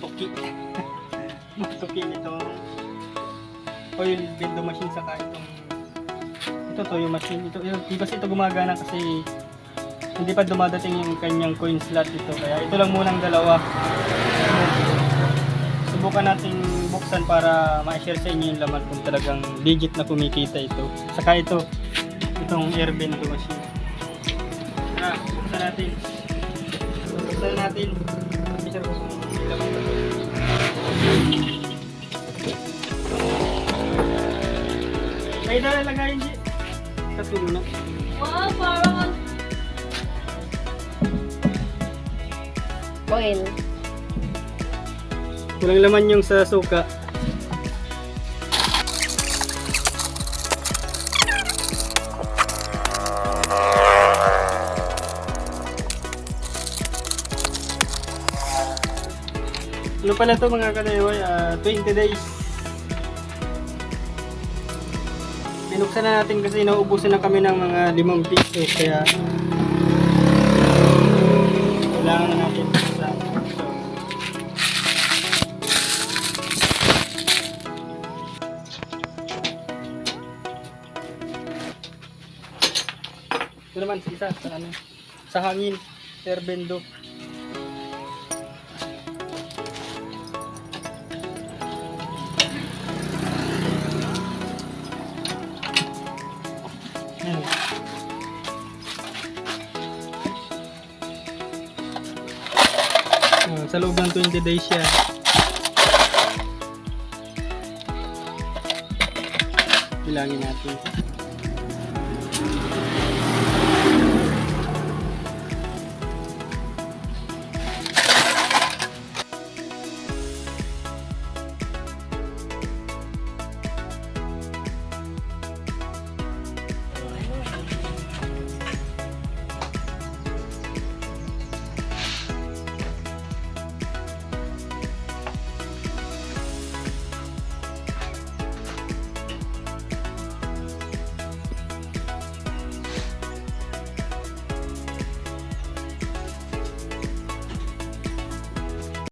tuki. tuki nitong oil window machine saka itong ito to yung machine. Ito yun, di kasi ito gumagana kasi hindi pa dumadating yung kanyang coin slot ito kaya ito lang munang dalawa. Subukan nating buksan para ma-share sa inyo yung laman kung talagang legit na kumikita ito. Saka ito itong air window machine. Tara buksan natin. Buksan natin. I-share ko kung May dala lagayin di. Katulo na. Wow, parang Oil. Walang laman yung sa suka. Ano pala to mga kadayoy? Ah, 20 days. Binuksan na natin kasi nauubusan na kami ng mga limang piso kaya kailangan na natin buksan. So, Ito naman sa isa sa ano sa hangin terbendo. Ah, sa loob ng 20 days siya. Bilangin natin.